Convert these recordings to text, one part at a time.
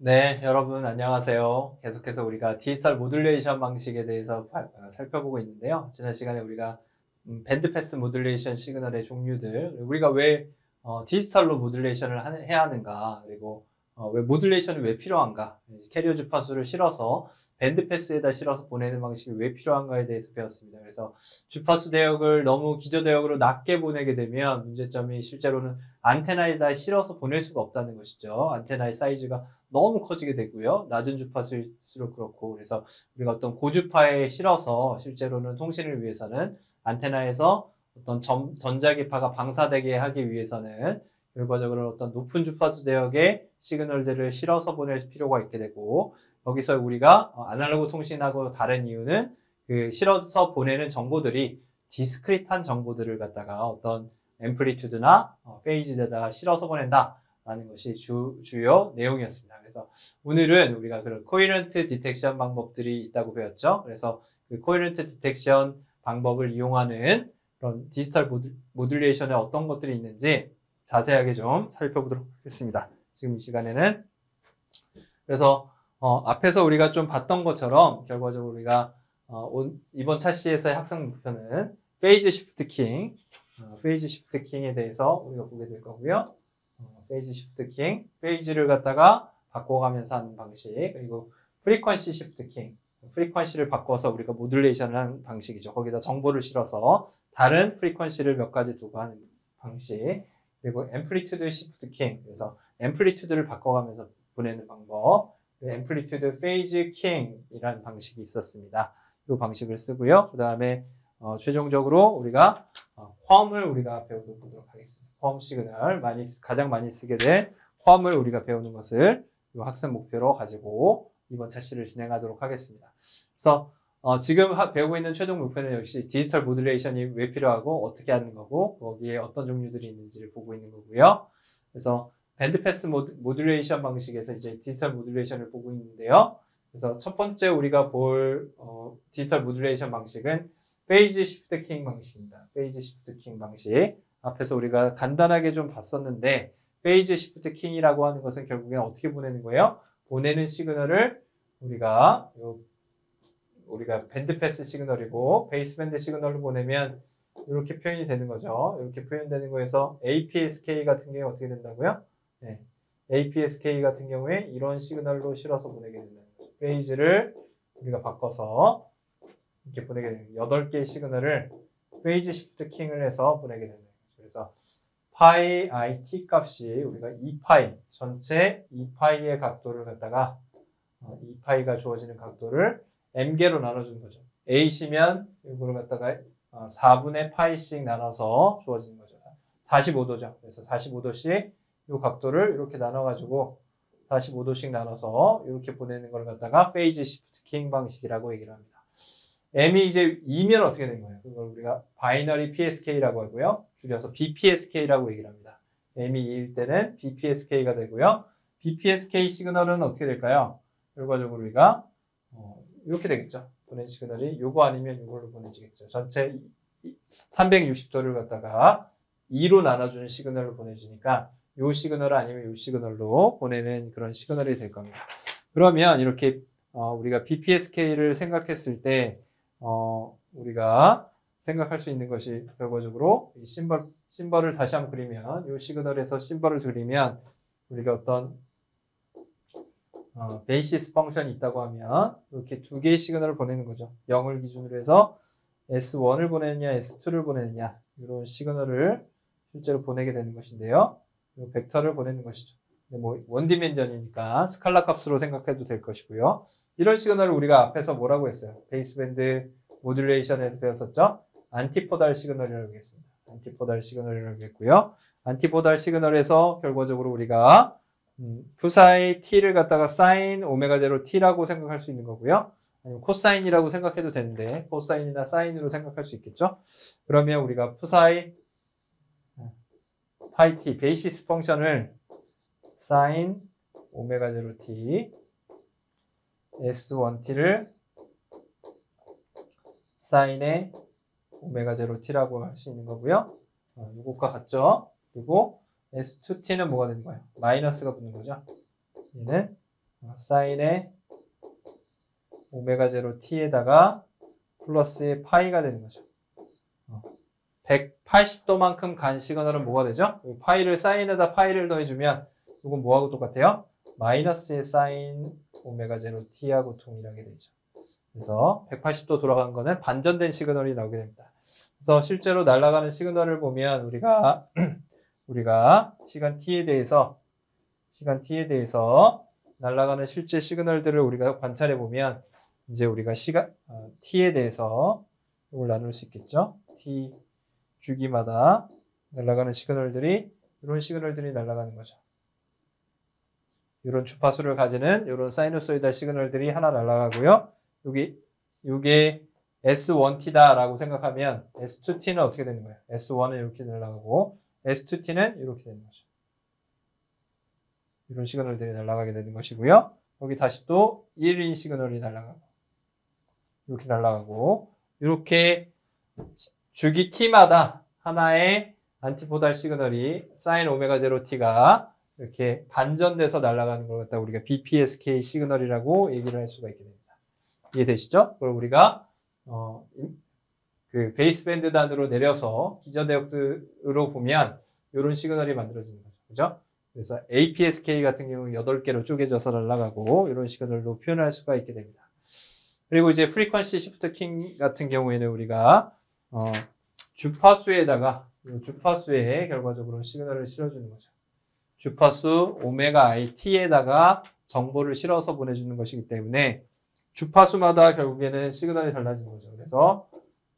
네, 여러분 안녕하세요. 계속해서 우리가 디지털 모듈레이션 방식에 대해서 발- 어, 살펴보고 있는데요. 지난 시간에 우리가 음, 밴드 패스 모듈레이션 시그널의 종류들, 우리가 왜 어, 디지털로 모듈레이션을 하- 해야 하는가, 그리고 어, 왜 모듈레이션이 왜 필요한가, 캐리어 주파수를 실어서 밴드 패스에다 실어서 보내는 방식이 왜 필요한가에 대해서 배웠습니다. 그래서 주파수 대역을 너무 기저 대역으로 낮게 보내게 되면 문제점이 실제로는 안테나에다 실어서 보낼 수가 없다는 것이죠. 안테나의 사이즈가 너무 커지게 되고요. 낮은 주파수일수록 그렇고 그래서 우리가 어떤 고주파에 실어서 실제로는 통신을 위해서는 안테나에서 어떤 전, 전자기파가 방사되게 하기 위해서는 결과적으로 어떤 높은 주파수 대역의 시그널들을 실어서 보낼 필요가 있게 되고 여기서 우리가 어, 아날로그 통신하고 다른 이유는 그 실어서 보내는 정보들이 디스크릿한 정보들을 갖다가 어떤 앰플리튜드나 어, 페이지에다가 실어서 보낸다 라는 것이 주, 주요 내용이었습니다. 그래서 오늘은 우리가 그런 코이런트 디텍션 방법들이 있다고 배웠죠. 그래서 그 코이런트 디텍션 방법을 이용하는 그런 디지털 모듈, 모듈레이션에 어떤 것들이 있는지 자세하게 좀 살펴보도록 하겠습니다. 지금 이 시간에는 그래서 어, 앞에서 우리가 좀 봤던 것처럼 결과적으로 우리가 어, 온- 이번 차시에서의 학생 목표는 페이지 시프트 킹, 어, 페이지 시프트 킹에 대해서 우리가 보게 될 거고요. 어, 페이지 시프트 킹, 페이지를 갖다가 바꿔가면서 하는 방식, 그리고 프리퀀시 시프트 킹, 프리퀀시를 바꿔서 우리가 모듈레이션을 하는 방식이죠. 거기다 정보를 실어서 다른 프리퀀시를 몇 가지 두고 하는 방식, 그리고 앰플리튜드 시프트 킹, 그래서 앰플리튜드를 바꿔가면서 보내는 방법, 앰플리튜드 페이지 킹이라는 방식이 있었습니다. 이 방식을 쓰고요. 그 다음에 어, 최종적으로 우리가 어, 펌을 우리가 배워보도록 하겠습니다. 펌 시그널 많이 쓰- 가장 많이 쓰게 된 펌을 우리가 배우는 것을 이 학습 목표로 가지고 이번 차시를 진행하도록 하겠습니다. 그래서 어, 지금 하- 배우고 있는 최종 목표는 역시 디지털 모듈레이션이 왜 필요하고 어떻게 하는 거고 거기에 어떤 종류들이 있는지를 보고 있는 거고요. 그래서 밴드 패스 모드, 모듈레이션 방식에서 이제 디지털 모듈레이션을 보고 있는데요. 그래서 첫 번째 우리가 볼 어, 디지털 모듈레이션 방식은 페이지 시프트 킹 방식입니다. 페이지 시프트 킹 방식. 앞에서 우리가 간단하게 좀 봤었는데 페이지 시프트 킹이라고 하는 것은 결국엔 어떻게 보내는 거예요? 보내는 시그널을 우리가 요 우리가 밴드 패스 시그널이고 베이스 밴드 시그널로 보내면 이렇게 표현이 되는 거죠. 이렇게 표현되는 거에서 APSK 같은 경우에 어떻게 된다고요? 네. APSK 같은 경우에 이런 시그널로 실어서 보내게 거죠. 페이지를 우리가 바꿔서 이렇게 보내게 되는 거예요. 8개의 시그널을 페이지 시프트 킹을 해서 보내게 되는 거죠. 그래서 파이 IT 값이 우리가 2파이 전체 2파이의 각도를 갖다가 2파이가 주어지는 각도를 m개로 나눠주는 거죠. a시면 이거를 갖다가 4분의 파이씩 나눠서 주어지는 거죠. 45도죠. 그래서 45도씩 이 각도를 이렇게 나눠가지고 45도씩 나눠서 이렇게 보내는 걸 갖다가 페이지 시프트 킹 방식이라고 얘기를 합니다. M이 이제 2면 어떻게 되는 거예요? 그걸 우리가 바이너리 PSK라고 하고요. 줄여서 BPSK라고 얘기를 합니다. m이 2일 때는 BPSK가 되고요. BPSK 시그널은 어떻게 될까요? 결과적으로 우리가 어, 이렇게 되겠죠. 보낸 시그널이 요거 아니면 요걸로 보내지겠죠. 전체 360도를 갖다가 2로 나눠주는 시그널로 보내지니까 요 시그널 아니면 요 시그널로 보내는 그런 시그널이 될 겁니다. 그러면 이렇게 어, 우리가 BPSK를 생각했을 때 어, 우리가 생각할 수 있는 것이 결과적으로 이 심벌 심벌을 다시 한번 그리면 요 시그널에서 심벌을 그리면 우리가 어떤 어, 베이시스 펑션이 있다고 하면 이렇게 두 개의 시그널을 보내는 거죠. 0을 기준으로 해서 S1을 보내느냐, S2를 보내느냐 이런 시그널을 실제로 보내게 되는 것인데요. 이 벡터를 보내는 것이죠. 뭐 원디멘전이니까 스칼라 값으로 생각해도 될 것이고요. 이런 시그널을 우리가 앞에서 뭐라고 했어요? 베이스밴드 모듈레이션에서 배웠었죠? 안티포달 시그널이라고 했습니다. 안티포달 시그널이라고 했고요. 안티포달 시그널에서 결과적으로 우리가 음, 푸사이 t를 갖다가 사인 오메가 제로 t라고 생각할 수 있는 거고요. 아니면 코사인이라고 생각해도 되는데 코사인이나 사인으로 생각할 수 있겠죠. 그러면 우리가 푸사이 파이 t 베이시스 펑션을 사인 오메가 제로 t s1t를 사인의 오메가 제로 t라고 할 수 있는 거고요. 어, 이것과 같죠. 그리고 S2t는 뭐가 되는 거예요? 마이너스가 붙는 거죠. 얘는 어, 사인의 오메가 제로 t에다가 플러스의 파이가 되는 거죠. 어, 180도만큼 간 시그널은 뭐가 되죠? 이 파이를 사인에다 파이를 더해주면 이건 뭐하고 똑같아요? 마이너스의 사인 오메가 제로 t하고 동일하게 되죠. 그래서 180도 돌아간 거는 반전된 시그널이 나오게 됩니다. 그래서 실제로 날아가는 시그널을 보면 우리가 우리가 시간 t에 대해서 시간 t에 대해서 날아가는 실제 시그널들을 우리가 관찰해 보면 이제 우리가 시간 어, t에 대해서 이걸 나눌 수 있겠죠. t 주기마다 날아가는 시그널들이 이런 시그널들이 날아가는 거죠. 이런 주파수를 가지는 이런 사이누소이달 시그널들이 하나 날아가고요. 여기 이게 S1T다라고 생각하면 S2T는 어떻게 되는 거예요? S1은 이렇게 날아가고 S2T는 이렇게 되는 거죠. 이런 시그널들이 날아가게 되는 것이고요. 여기 다시 또 1인 시그널이 날아가고 이렇게 날아가고 이렇게 주기 t마다 하나의 안티포달 시그널이 사인 오메가 제로 t가 이렇게 반전돼서 날아가는 걸 갖다 우리가 BPSK 시그널이라고 얘기를 할 수가 있게 됩니다. 이해되시죠? 그럼 우리가 어, 그 베이스밴드 단으로 내려서 기저대역으로 보면 이런 시그널이 만들어지는 거죠. 그죠? 그래서 APSK 같은 경우는 8개로 쪼개져서 날아가고 이런 시그널로 표현할 수가 있게 됩니다. 그리고 이제 프리퀀시 시프트 킹 같은 경우에는 우리가 어, 주파수에다가 이 주파수에 결과적으로 시그널을 실어주는 거죠. 주파수 오메가 i t에다가 정보를 실어서 보내주는 것이기 때문에 주파수마다 결국에는 시그널이 달라지는 거죠. 그래서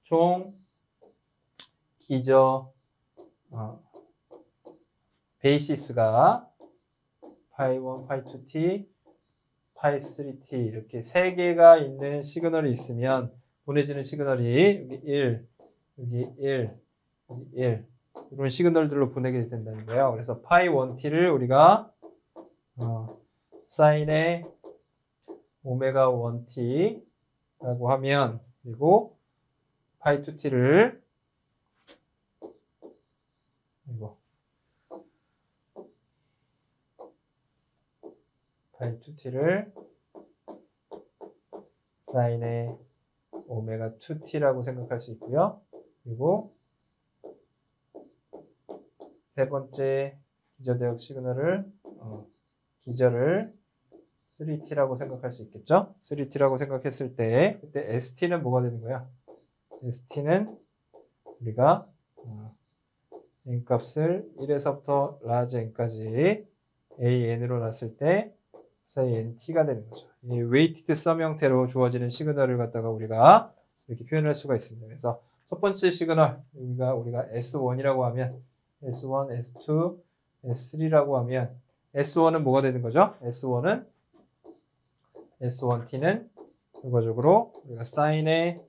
총 기저 어, 베이시스가 파이 1, 파이 2t, 파이 3t 이렇게 세 개가 있는 시그널이 있으면 보내지는 시그널이 여기 1, 여기 1, 여기 1 이런 시그널들로 보내게 된다는 거예요. 그래서 파이 1t를 우리가 어, 사인의 오메가 1t라고 하면 그리고 파이 2t를 이거 파이 2t를 사인의 오메가 2t라고 생각할 수 있고요. 그리고 세 번째 기저대역 시그널을 어, 기저를 3t라고 생각할 수 있겠죠? 3t라고 생각했을 때 그때 st는 뭐가 되는 거야? st는 우리가 어, n 값을 1에서부터 라지 n까지 an으로 놨을 때 사이 nt가 되는 거죠. 이 웨이티드 썸 형태로 주어지는 시그널을 갖다가 우리가 이렇게 표현할 수가 있습니다. 그래서 첫 번째 시그널 여기가 우리가 S1이라고 하면 S1, S2, S3라고 하면 S1은 뭐가 되는 거죠? S1은 S1T는 결과적으로 우리가 사인의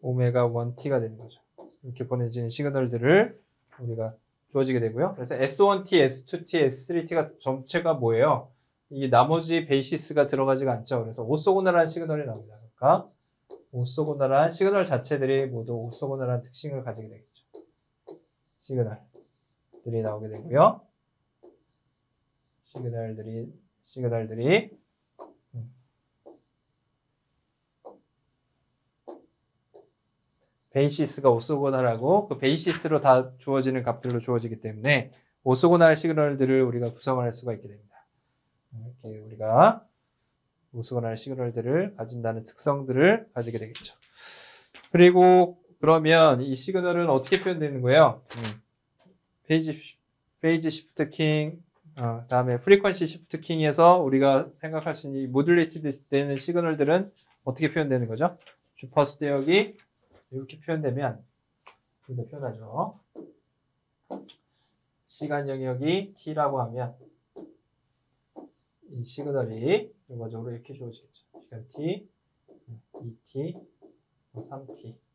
오메가 1T가 되는 거죠. 이렇게 보내지는 시그널들을 우리가 주어지게 되고요. 그래서 S1T, S2T, S3T가 전체가 뭐예요? 이 나머지 베이시스가 들어가지가 않죠. 그래서 오소고널한 시그널이 나옵니다. 그러니까 오소고널한 시그널 자체들이 모두 오소고널한 특징을 가지게 되겠죠. 시그널들이 나오게 되고요. 시그널들이 시그널들이 음. 베이시스가 오소고널하고 그 베이시스로 다 주어지는 값들로 주어지기 때문에 오소고널 시그널들을 우리가 구성을 할 수가 있게 됩니다. 이렇게 우리가 오소고널 시그널들을 가진다는 특성들을 가지게 되겠죠. 그리고 그러면 이 시그널은 어떻게 표현되는 거예요? 음. 페이지 페이지 시프트 킹, 어, 다음에 프리퀀시 시프트 킹에서 우리가 생각할 수 있는 이 모듈레이티드 되는 시그널들은 어떻게 표현되는 거죠? 주파수 대역이 이렇게 표현되면 이렇게 표현하죠. 시간 영역이 t라고 하면 이 시그널이 결과적으로 이렇게 주어지겠죠. 시간 t, 2t, 3t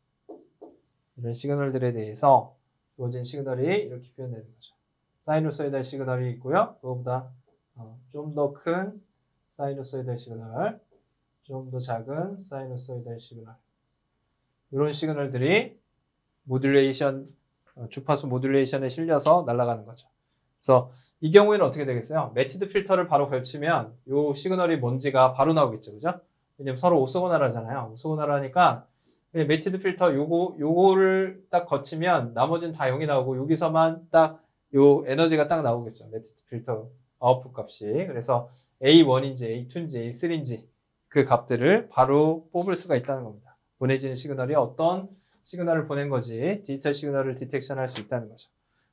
이런 시그널들에 대해서 주어진 시그널이 이렇게 표현되는 거죠. 사이누소이달 시그널이 있고요. 그거보다 어, 좀더 큰 사이누소이달 시그널, 좀 더 작은 사이누소이달 시그널 이런 시그널들이 모듈레이션 어, 주파수 모듈레이션에 실려서 날아가는 거죠. 그래서 이 경우에는 어떻게 되겠어요? 매치드 필터를 바로 걸치면 요 시그널이 뭔지가 바로 나오겠죠. 그죠? 왜냐면 서로 오소고나라잖아요. 오소고나라니까 매치드 필터 요거 요거를 딱 거치면 나머지는 다 0이 나오고 여기서만 딱 요 에너지가 딱 나오겠죠. 매치드 필터 아웃풋 값이. 그래서 A1인지 A2인지 A3인지 그 값들을 바로 뽑을 수가 있다는 겁니다. 보내지는 시그널이 어떤 시그널을 보낸 거지 디지털 시그널을 디텍션할 수 있다는 거죠.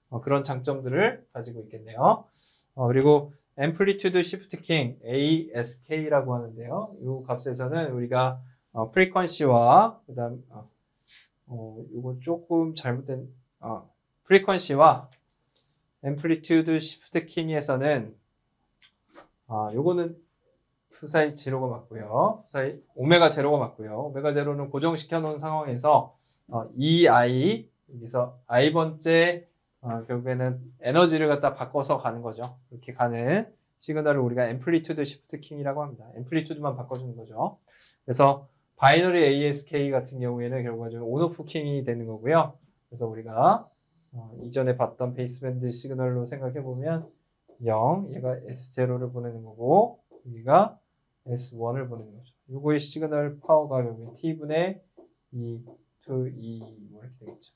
어, 그런 장점들을 가지고 있겠네요. 어, 그리고 shift king ASK라고 하는데요. 이 값에서는 우리가 어, frequency와 그다음 어, 어, 이거 조금 잘못된 어, frequency와 amplitude shift king에서는 아, 요거는 푸사이 제로가 맞고요. 푸사이 오메가 제로가 맞고요. 오메가 제로는 고정시켜 놓은 상황에서 어, 이 i 여기서 i 번째 어, 결국에는 에너지를 갖다 바꿔서 가는 거죠. 이렇게 가는 시그널을 우리가 앰플리튜드 시프트 킹이라고 합니다. 앰플리튜드만 바꿔주는 거죠. 그래서 바이너리 ASK 같은 경우에는 결국은 온오프 킹이 되는 거고요. 그래서 우리가 어, 이전에 봤던 베이스밴드 시그널로 생각해 보면 0, 얘가 S0를 보내는 거고 여기가 S1을 보내는 거죠. 요거의 시그널 파워가 결국 T분의 2, 2, 2, 뭐 이렇게 되겠죠.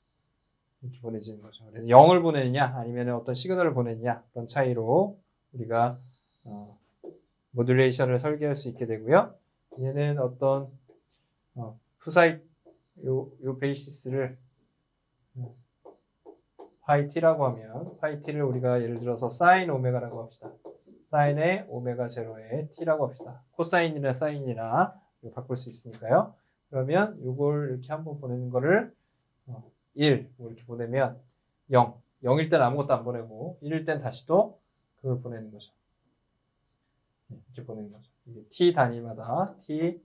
이렇게 보내지는 거죠. 그래서 0을 보내느냐 아니면 어떤 시그널을 보내느냐 그런 차이로 우리가 어, 모듈레이션을 설계할 수 있게 되고요. 얘는 어떤 어, 푸사이 요, 요 베이시스를 음, 파이 t라고 하면 파이 t를 우리가 예를 들어서 사인 오메가라고 합시다. 사인의 오메가 제로의 t라고 합시다. 코사인이나 사인이나 바꿀 수 있으니까요. 그러면 이걸 이렇게 한번 보내는 거를 어, 1 이렇게 보내면 0. 0일 땐 아무것도 안 보내고 1일 땐 다시 또 그걸 보내는 거죠. 네, 이렇게 보내는 거죠. 이게 t 단위마다 t,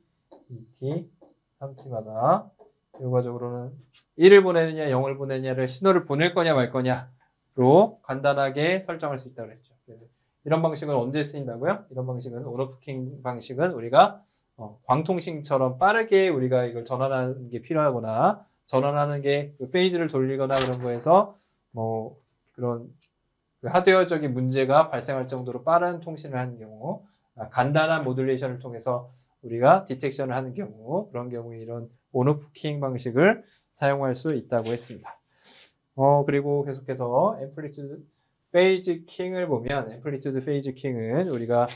2t, 3t마다 결과적으로는 1을 보내느냐 0을 보내느냐를 신호를 보낼 거냐 말 거냐로 간단하게 설정할 수 있다고 그랬죠. 그래서 이런 방식은 언제 쓰인다고요? 이런 방식은 온오프킹 방식은 우리가 어, 광통신처럼 빠르게 우리가 이걸 전환하는 게 필요하거나 전환하는 게그 페이지를 돌리거나 그런 거에서 뭐 그런 그 하드웨어적인 문제가 발생할 정도로 빠른 통신을 하는 경우 아, 간단한 모듈레이션을 통해서 우리가 디텍션을 하는 경우 그런 경우에 이런 온오프킹 방식을 사용할 수 있다고 했습니다. 어 그리고 계속해서 앰플리튜드 페이지 킹을 보면 앰플리튜드 페이지 킹은 우리가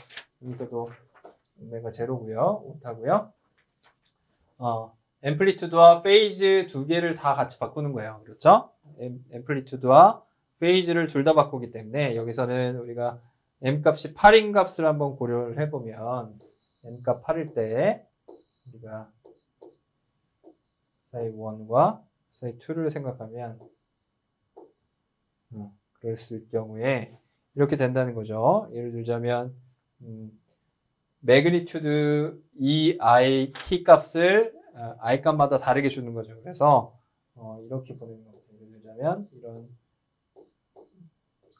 여기서도 오메가 제로고요, 오타고요. 어 앰플리튜드와 페이즈 두 개를 다 같이 바꾸는 거예요. 그렇죠? 앰- 앰플리튜드와 페이즈를 둘 다 바꾸기 때문에 여기서는 우리가 m 값이 8인 값을 한번 고려를 해보면 m 값 8일 때 우리가 사이 1과 사이 2를 생각하면 음, 그랬을 경우에 이렇게 된다는 거죠. 예를 들자면 음, 매그니튜드 이 i t 값을 어, i 값마다 다르게 주는 거죠. 그래서 어, 이렇게 보내는 거죠. 예를 들자면 이런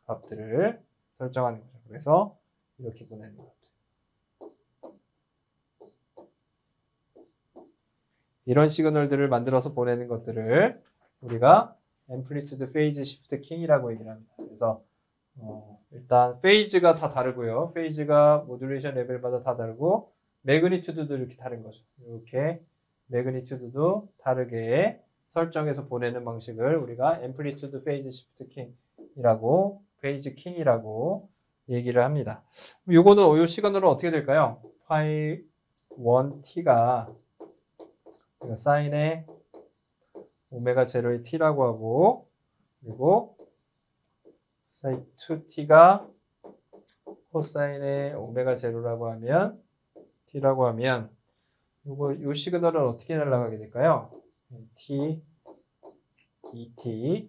값들을 설정하는 거죠. 그래서 이렇게 보내는 거죠. 이런 시그널들을 만들어서 보내는 것들을 우리가 앰플리튜드 페이즈 시프트 킹이라고 얘기를 합니다. 그래서 어, 일단 페이즈가 다 다르고요. 페이즈가 모듈레이션 레벨마다 다 다르고 매그니튜드도 이렇게 다른 거죠. 이렇게 매그니튜드도 다르게 설정해서 보내는 방식을 우리가 앰플리튜드 페이즈 시프트 킹이라고 페이즈 킹이라고 얘기를 합니다. 요거는 요 시그널은 어떻게 될까요? 파이 1t가 사인의 오메가 제로의 t라고 하고 그리고 사인 2t가 코사인의 오메가 제로라고 하면 t라고 하면 요거 요 시그널은 어떻게 날아가게 될까요? t, 2t,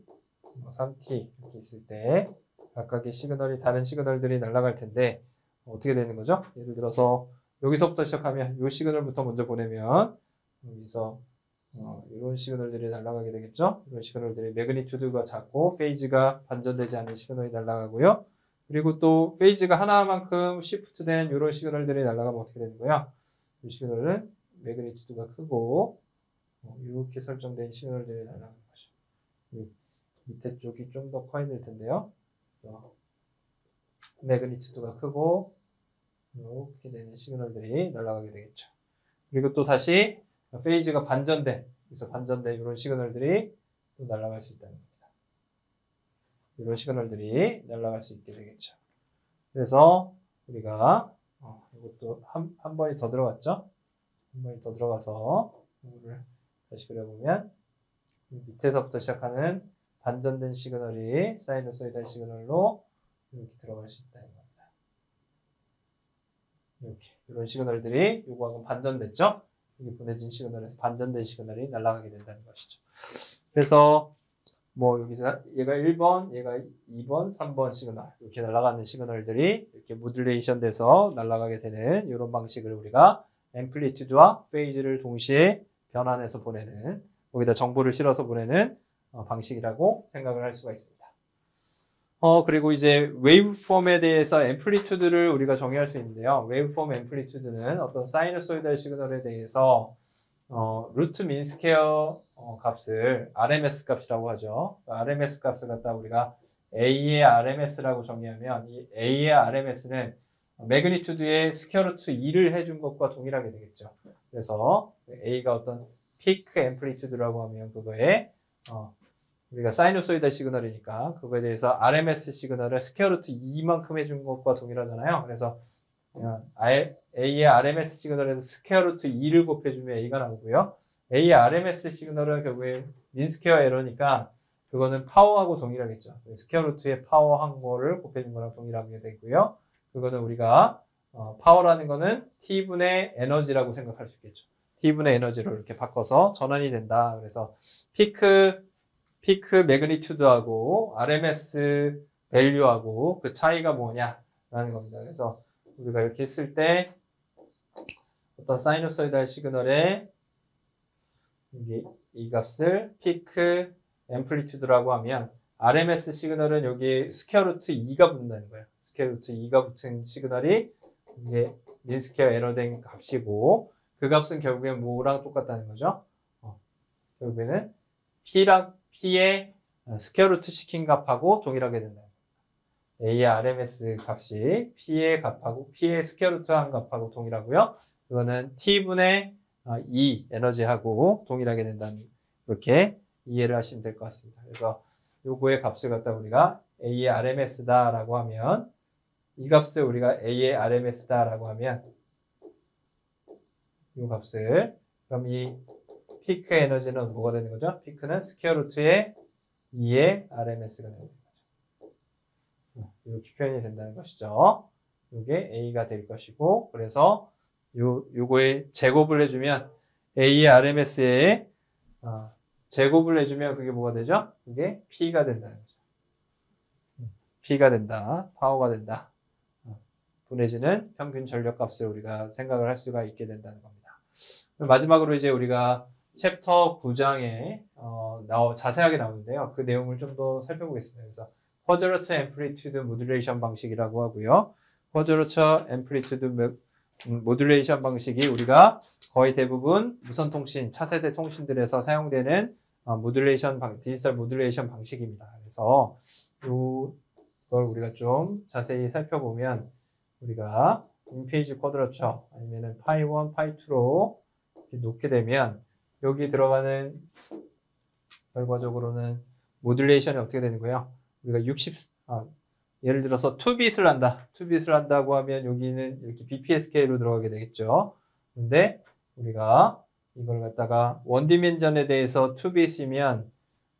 뭐 3t 이렇게 있을 때 각각의 시그널이 다른 시그널들이 날아갈 텐데 어떻게 되는 거죠? 예를 들어서 여기서부터 시작하면 요 시그널부터 먼저 보내면 여기서 어, 이런 시그널들이 날아가게 되겠죠? 이런 시그널들이 매그니튜드가 작고 페이즈가 반전되지 않는 시그널이 날아가고요. 그리고 또 페이즈가 하나만큼 시프트된 이런 시그널들이 날아가면 어떻게 되는 거야? 이 시그널은 매그니튜드가 크고 어, 이렇게 설정된 시그널들이 날아가는 거죠. 이 밑에 쪽이 좀 더 커야 될 텐데요. 매그니튜드가 크고 이렇게 되는 시그널들이 날아가게 되겠죠. 그리고 또 다시 페이즈가 반전돼 그래서 반전돼 이런 시그널들이 또 날아갈 수 있다는 겁니다. 이런 시그널들이 날아갈 수 있게 되겠죠. 그래서 우리가 어, 이것도 한, 한 번이 더 들어갔죠? 한 번이 더 들어가서 이거를 다시 그려보면 이 밑에서부터 시작하는 반전된 시그널이 사이노소이달 시그널로 이렇게 들어갈 수 있다는 겁니다. 이렇게 이런 시그널들이 요거하고 반전됐죠? 여기 보내진 시그널에서 반전된 시그널이 날아가게 된다는 것이죠. 그래서 뭐 여기서 얘가 1번, 얘가 2번, 3번 시그널 이렇게 날아가는 시그널들이 이렇게 모듈레이션 돼서 날아가게 되는 이런 방식을 우리가 앰플리튜드와 페이즈를 동시에 변환해서 보내는 거기다 정보를 실어서 보내는 어, 방식이라고 생각을 할 수가 있습니다. 어 그리고 이제 웨이브폼에 대해서 앰플리튜드를 우리가 정의할 수 있는데요. 웨이브폼 앰플리튜드는 어떤 사이너소이달 시그널에 대해서 어, 루트 민스퀘어 어, 값을 RMS 값이라고 하죠. 그 RMS 값을 갖다 우리가 A의 RMS라고 정의하면 이 A의 RMS는 매그니튜드의 스퀘어 루트 2를 해준 것과 동일하게 되겠죠. 그래서 A가 어떤 피크 앰플리튜드라고 하면 그거에 어, 우리가 사이노소이달 시그널이니까 그거에 대해서 RMS 시그널을 스퀘어 루트 2만큼 해준 것과 동일하잖아요. 그래서 어, A의 RMS 시그널에서 스퀘어 루트 2를 곱해주면 A가 나오고요. A의 RMS 시그널은 결국에 민스퀘어 에러니까 그거는 파워하고 동일하겠죠. 스퀘어 루트의 파워 한 거를 곱해준 거랑 동일하게 되고요. 그거는 우리가 어, 파워라는 거는 T분의 에너지라고 생각할 수 있겠죠. T분의 에너지로 이렇게 바꿔서 전환이 된다. 그래서 피크 피크 매그니튜드하고 RMS 밸류하고 그 차이가 뭐냐라는 겁니다. 그래서 우리가 이렇게 했을 때 어떤 사이노소이달 시그널에 이게 이 값을 피크 앰플리튜드라고 하면 RMS 시그널은 여기 스퀘어 루트 2가 붙는다는 거예요. 스퀘어 루트 2가 붙은 시그널이 이게 민스퀘어 에러된 값이고 그 값은 결국엔 뭐랑 똑같다는 거죠? 어, 결국에는 P랑 P의 스퀘어 루트 시킨 값하고 동일하게 된다. A의 RMS 값이 P의 값하고 P의 스퀘어 루트 한 값하고 동일하고요. 이거는 T분의 2 에너지하고 동일하게 된다는 이렇게 이해를 하시면 될 것 같습니다. 그래서 요거의 값을 갖다 우리가 A의 RMS다라고 하면 이 값을 우리가 A의 RMS다라고 하면 이 값을 그럼 이 피크 에너지는 뭐가 되는 거죠? 피크는 스퀘어 루트의 2의 RMS가 되는 거죠. 이렇게 표현이 된다는 것이죠. 이게 A가 될 것이고 그래서 요 요거에 제곱을 해주면 A의 RMS에 어, 제곱을 해주면 그게 뭐가 되죠? 그게 P가 된다는 거죠. P가 된다, 파워가 된다. 어, 분해지는 평균 전력 값을 우리가 생각을 할 수가 있게 된다는 겁니다. 마지막으로 이제 우리가 챕터 9장에 어, 나오, 자세하게 나오는데요. 그 내용을 좀 더 살펴보겠습니다. 그래서 쿼드러처 앰플리튜드 모듈레이션 방식이라고 하고요. 쿼드러처 앰플리튜드 모듈레이션 방식이 우리가 거의 대부분 무선 통신, 차세대 통신들에서 사용되는 어, 모듈레이션 방, 디지털 모듈레이션 방식입니다. 그래서 이걸 우리가 좀 자세히 살펴보면 우리가 인페이지 쿼드러처 아니면은 파이 1, 파이 2로 이렇게 놓게 되면 여기 들어가는 결과적으로는 모듈레이션이 어떻게 되는 거예요? 우리가 60, 아, 예를 들어서 2bit을 한다. 2bit을 한다고 하면 여기는 이렇게 BPSK로 들어가게 되겠죠. 근데 우리가 이걸 갖다가 원디멘전에 대해서 2bit이면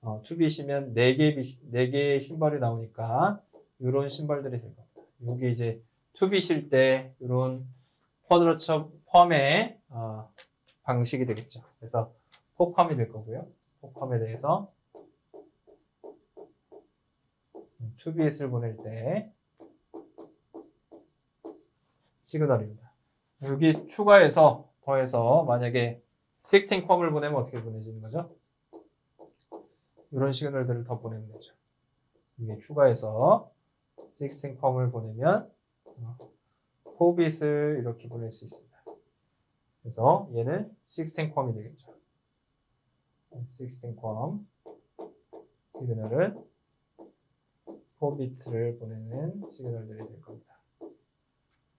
어, 2bit이면 4개, 4개의 심벌이 나오니까 이런 심벌들이 될 겁니다. 여기 이제 2bit일 때 이런 쿼드러처 펌의 어, 방식이 되겠죠. 그래서 포컴이 될 거고요. 포컴에 대해서 2bit을 보낼 때 시그널입니다. 여기 추가해서 더해서 만약에 16컴을 보내면 어떻게 보내지는 거죠? 이런 시그널들을 더 보내면 되죠. 이게 추가해서 16컴을 보내면 4bit을 이렇게 보낼 수 있습니다. 그래서 얘는 16컴이 되겠죠. 16컴 시그널을 4비트를 보내는 시그널들이 될 겁니다.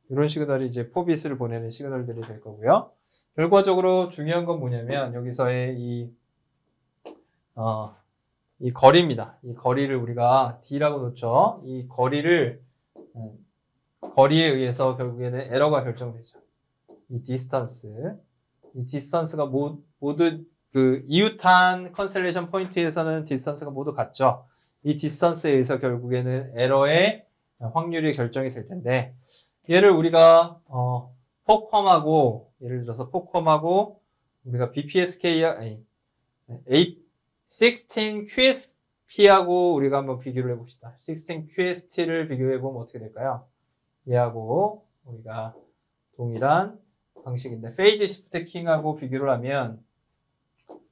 이런 시그널이 이제 4비트를 보내는 시그널들이 될 거고요. 결과적으로 중요한 건 뭐냐면 여기서의 이, 어, 이 거리입니다. 이 거리를 우리가 D라고 놓죠. 이 거리를 음, 거리에 의해서 결국에는 에러가 결정되죠. 이 디스턴스. 이 디스턴스가 모, 모두 그 이웃한 컨셀레이션 포인트에서는 디스턴스가 모두 같죠. 이 디스턴스에 의해서 결국에는 에러의 확률이 결정이 될 텐데 얘를 우리가 어, 포컴하고 예를 들어서 포컴하고 우리가 BPSK 아니 A 16 QSP하고 우리가 한번 비교를 해봅시다. 16 QST를 비교해 보면 어떻게 될까요? 얘하고 우리가 동일한 방식인데 페이지 시프트 킹하고 비교를 하면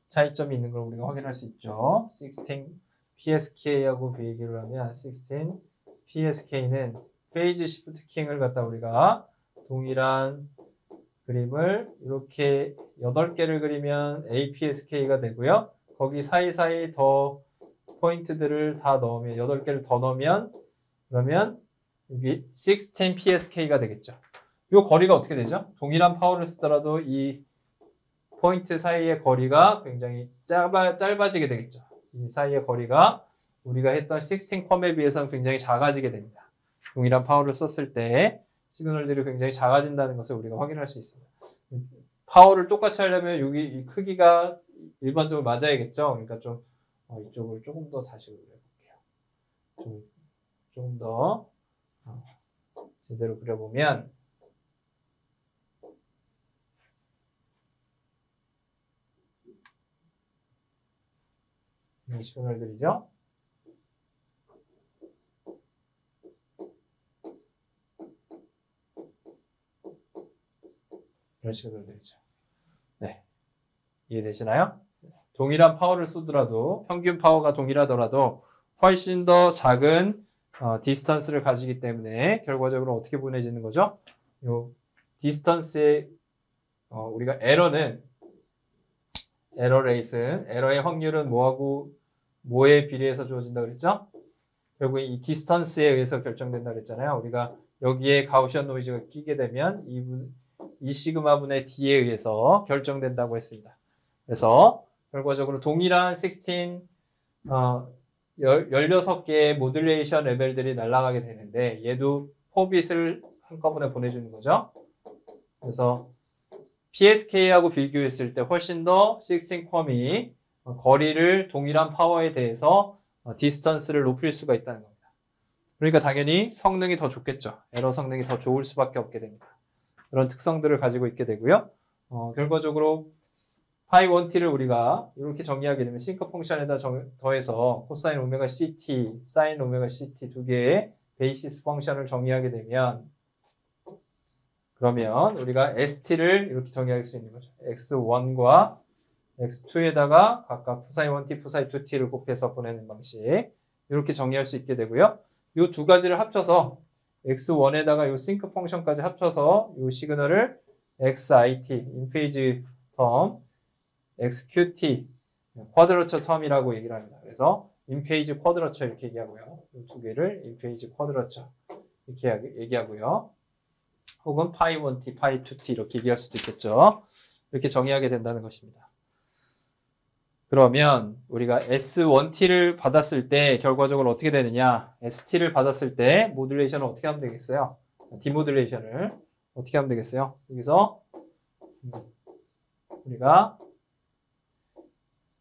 차이점이 있는 걸 우리가 확인할 수 있죠. 16 PSK하고 비교를 하면 16 PSK는 페이지 시프트 킹을 갖다 우리가 동일한 그림을 이렇게 8개를 그리면 APSK가 되고요. 거기 사이사이 더 포인트들을 다 넣으면 8개를 더 넣으면 그러면 여기 16 PSK가 되겠죠. 이 거리가 어떻게 되죠? 동일한 파워를 쓰더라도 이 포인트 사이의 거리가 굉장히 짧아, 짧아지게 되겠죠. 이 사이의 거리가 우리가 했던 16 펌에 비해서는 굉장히 작아지게 됩니다. 동일한 파워를 썼을 때 시그널들이 굉장히 작아진다는 것을 우리가 확인할 수 있습니다. 파워를 똑같이 하려면 여기 이 크기가 일반적으로 맞아야겠죠. 그러니까 좀 어, 이쪽을 조금 더 다시 그려볼게요. 좀, 조금 더 어, 제대로 그려보면 이 시그널들이죠. 이런 시그널들이죠. 네. 이해되시나요? 동일한 파워를 쏘더라도 평균 파워가 동일하더라도 훨씬 더 작은 어, 디스턴스를 가지기 때문에 결과적으로 어떻게 보내지는 거죠? 요 디스턴스의 어, 우리가 에러는 에러 레이슨 에러의 확률은 뭐하고 뭐에 비례해서 주어진다 그랬죠? 결국 이 디스턴스에 의해서 결정된다 그랬잖아요. 우리가 여기에 가우시안 노이즈가 끼게 되면 이, 분- 이 시그마 분의 D에 의해서 결정된다고 했습니다. 그래서 결과적으로 동일한 16 어, 16개의 모듈레이션 레벨들이 날아가게 되는데 얘도 4빛을 한꺼번에 보내주는 거죠. 그래서 PSK하고 비교했을 때 훨씬 더16 컴이 어, 거리를 동일한 파워에 대해서 어, 디스턴스를 높일 수가 있다는 겁니다. 그러니까 당연히 성능이 더 좋겠죠. 에러 성능이 더 좋을 수밖에 없게 됩니다. 그런 특성들을 가지고 있게 되고요. 어, 결과적으로 파이 1t를 우리가 이렇게 정의하게 되면 싱크 펑션에다 정- 더해서 코사인 오메가 ct, 사인 오메가 ct 두 개의 베이시스 펑션을 정의하게 되면 그러면 우리가 st를 이렇게 정의할 수 있는 거죠. x1과 x2에다가 각각 푸사이 1t, 푸사이 2t를 곱해서 보내는 방식 이렇게 정의할 수 있게 되고요. 이 두 가지를 합쳐서 x1에다가 이 싱크 펑션까지 합쳐서 이 시그널을 xit, 인페이지 텀, xqt, 쿼드러처 텀이라고 얘기를 합니다. 그래서 인페이지 쿼드러처 이렇게 얘기하고요. 이 두 개를 인페이지 쿼드러처 이렇게 얘기- 얘기하고요. 혹은 파이 1t, 파이 2t 이렇게 얘기할 수도 있겠죠. 이렇게 정의하게 된다는 것입니다. 그러면 우리가 S1t를 받았을 때 결과적으로 어떻게 되느냐? ST를 받았을 때 모듈레이션을 어떻게 하면 되겠어요? 디모듈레이션을 어떻게 하면 되겠어요? 여기서 음, 우리가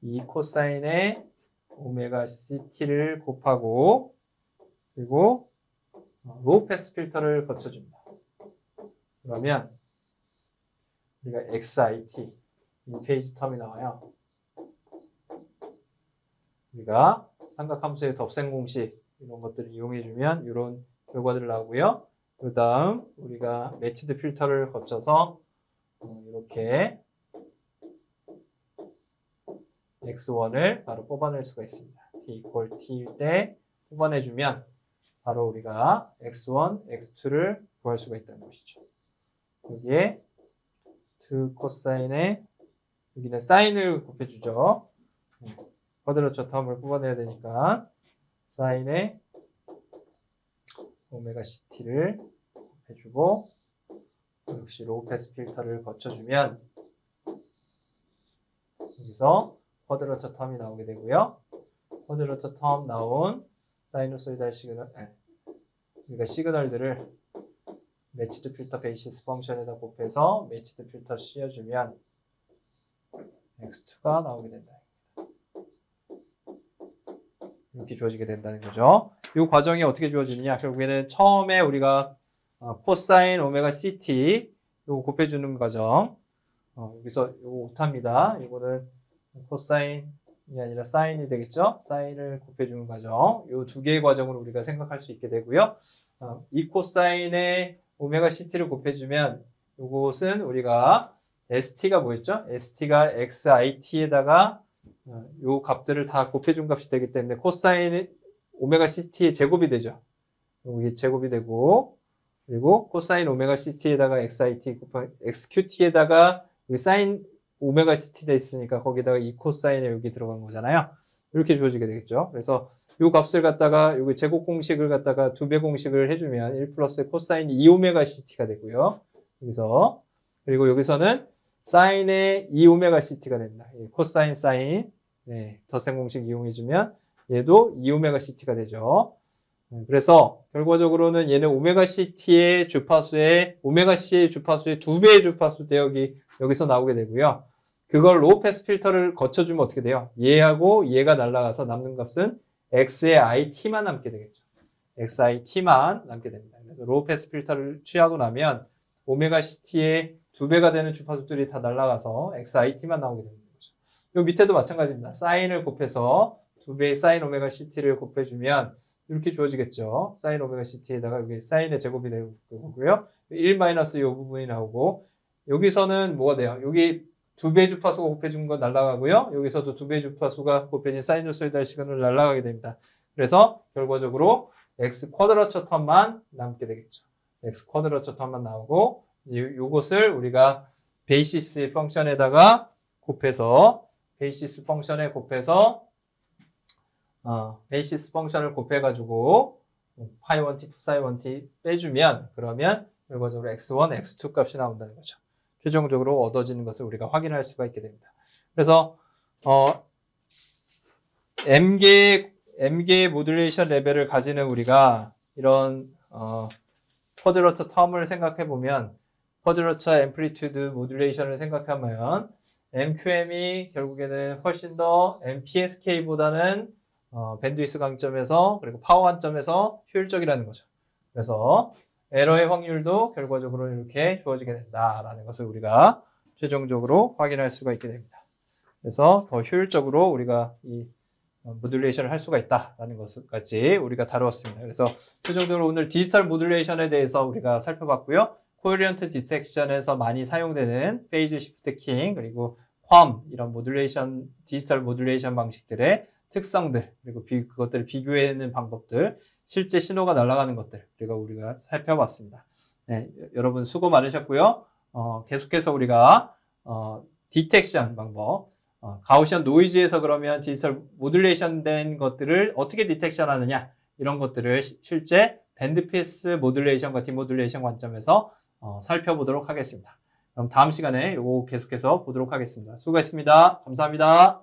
이 코사인의 오메가 CT를 곱하고 그리고 로우 패스 필터를 거쳐줍니다. 그러면 우리가 XIT 이 페이지 텀이 나와요. 우리가 삼각함수의 덥셈 공식 이런 것들을 이용해주면 이런 결과들을 나오고요. 그 다음 우리가 매치드 필터를 거쳐서 어, 이렇게 x1을 바로 뽑아낼 수가 있습니다. t equal t일 때 뽑아내주면 바로 우리가 x1, x2를 구할 수가 있다는 것이죠. 여기에 2 코사인에 여기는 사인을 곱해주죠. 쿼드러처 텀을 뽑아내야 되니까 사인에 오메가 CT를 해주고 역시 로우 패스 필터를 거쳐주면 여기서 쿼드러처 텀이 나오게 되고요. 쿼드러처 텀 나온 사이누소이달 시그널, 아, 우리가 시그널들을 매치드 필터 베이시스 펑션에다 곱해서 매치드 필터 씌워주면 x2가 나오게 된다. 이렇게 주어지게 된다는 거죠. 이 과정이 어떻게 주어지느냐? 결국에는 처음에 우리가 어, 코사인 오메가 CT 요거 곱해주는 과정. 어, 여기서 요거 오타입니다. 이거는 코사인이 아니라 사인이 되겠죠? 사인을 곱해주는 과정. 요 두 개의 과정을 우리가 생각할 수 있게 되고요. 어, 이 코사인의 오메가 CT를 곱해주면 요것은 우리가 ST가 뭐였죠? ST가 XIT에다가 어, 요 값들을 다 곱해준 값이 되기 때문에 코사인 오메가 CT의 제곱이 되죠. 여기 제곱이 되고 그리고 코사인 오메가 CT에다가 XIT XQT에다가 여기 사인 오메가 CT 돼 있으니까 거기다가 이 코사인에 여기 들어간 거잖아요. 이렇게 주어지게 되겠죠. 그래서 요 값을 갖다가 여기 제곱 공식을 갖다가 두 배 공식을 해주면 1 플러스 코사인 2 오메가 CT가 되고요. 여기서 그리고 여기서는 사인의 2 오메가 CT가 됩니다. 이 코사인 사인 네, 덧셈 공식 이용해주면 얘도 2 오메가 CT가 되죠. 네, 그래서 결과적으로는 얘는 오메가 CT의 주파수의 오메가 C의 주파수의 두 배의 주파수 대역이 여기서 나오게 되고요. 그걸 로우 패스 필터를 거쳐주면 어떻게 돼요? 얘하고 얘가 날아가서 남는 값은 x의 it만 남게 되겠죠. xit만 남게 됩니다. 그래서 로우 패스 필터를 취하고 나면 오메가 CT의 두 배가 되는 주파수들이 다 날아가서 xit만 나오게 되는 거죠. 요 밑에도 마찬가지입니다. 사인을 곱해서 두 배의 사인 오메가 CT를 곱해주면 이렇게 주어지겠죠. 사인 오메가 CT에다가 여기 사인의 제곱이 되는 거고요. 1 마이너스 이 부분이 나오고 여기서는 뭐가 돼요? 여기 두배 주파수가 곱해진 건 날아가고요. 여기서도 두배 주파수가 곱해진 사이누소이달 시간으로 날아가게 됩니다. 그래서 결과적으로 x 쿼드러처 텀만 남게 되겠죠. x 쿼드러처 텀만 나오고 이- 요것을 우리가 베이시스 펑션에다가 곱해서 베이시스 펑션에 곱해서 어, 베이시스 펑션을 곱해가지고 파이 원티, 사이 원티 빼주면 그러면 결과적으로 x1, x2 값이 나온다는 거죠. 최종적으로 얻어지는 것을 우리가 확인할 수가 있게 됩니다. 그래서 어, m개 m개 모듈레이션 레벨을 가지는 우리가 이런 어, 쿼드러터 텀을 생각해 보면 쿼드러터 앰플리튜드 모듈레이션을 생각하면 MQM이 결국에는 훨씬 더 MPSK보다는 어, 밴드위스 강점에서 그리고 파워 관점에서 효율적이라는 거죠. 그래서 에러의 확률도 결과적으로 이렇게 주어지게 된다라는 것을 우리가 최종적으로 확인할 수가 있게 됩니다. 그래서 더 효율적으로 우리가 이 어, 모듈레이션을 할 수가 있다라는 것까지 우리가 다루었습니다. 그래서 최종적으로 오늘 디지털 모듈레이션에 대해서 우리가 살펴봤고요. 코리언트 디텍션에서 많이 사용되는 페이즈 시프트 킹 그리고 퀄 이런 모듈레이션 디지털 모듈레이션 방식들의 특성들 그리고 비- 그것들을 비교해내는 방법들 실제 신호가 날아가는 것들 그리고 우리가 살펴봤습니다. 네, 여- 여러분 수고 많으셨고요. 어, 계속해서 우리가 어, 디텍션 방법 어, 가우시언 노이즈에서 그러면 디지털 모듈레이션 된 것들을 어떻게 디텍션 하느냐 이런 것들을 시- 실제 밴드패스 모듈레이션과 디모듈레이션 관점에서 어, 살펴보도록 하겠습니다. 그럼 다음 시간에 이거 계속해서 보도록 하겠습니다. 수고했습니다. 감사합니다.